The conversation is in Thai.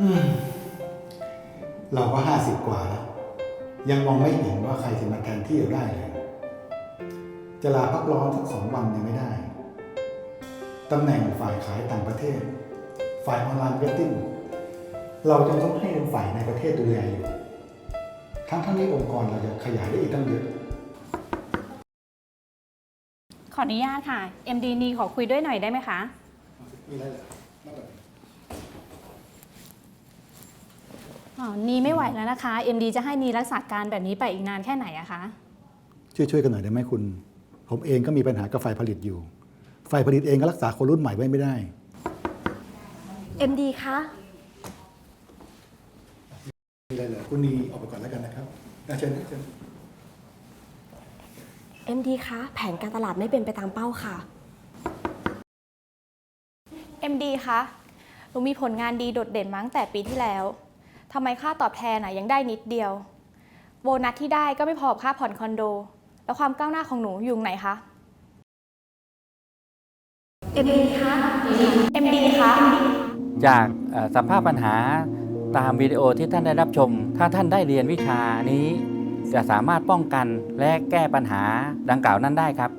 อืมเราก็ห้าสิบกว่าแล้วยังมองไม่เห็นว่าใครจะมาแทนที่เราได้เลย จะลาพักร้อนสักสองวันยังไม่ได้ตำแหน่งฝ่ายขายต่างประเทศ ฝ่ายออนไลน์มาร์เก็ตติ้งเราจะต้องให้เป็นฝ่ายในประเทศดูแลอยู่ ทั้งทั้งนี้องค์กรเราจะขยายได้อีกตั้งเยอะขออนุญาตค่ะ MD นีขอคุยด้วยหน่อยได้ไหมคะ มีอะไรเหรอ อ๋อนีไม่ไหวแล้วนะคะ MD จะให้นีรักษาการแบบนี้ไปอีกนานแค่ไหนอะคะ ช่วยช่วยๆกันหน่อยได้ไหมคุณ ผมเองก็มีปัญหากับฝ่ายผลิตอยู่ฝ่ายผลิตเองก็รักษาคนรุ่นใหม่ไว้ไม่ได้ MD คะ มีอะไรเหรอคุณนีออกไปก่อนแล้วกันนะครับอะเชิญนะเชิญ MD คะ แผนการตลาดไม่เป็นไปตามเป้าค่ะ MD คะ หนูมีผลงานดีโดดเด่นมาตั้งแต่ปีที่แล้ว ทำไมค่าตอบแทนน่ะยังได้นิดเดียว โบนัสที่ได้ก็ไม่พอกับค่าผ่อนคอนโด แล้วความก้าวหน้าของหนูอยู่ไหนคะ MD คะ MD คะ จากเอ่อสัมภาษณ์ปัญหาตามวิดีโอที่ท่านได้รับชม ถ้าท่านได้เรียนวิชานี้ จะสามารถป้องกันและแก้ปัญหาดังกล่าวนั้นได้ครับ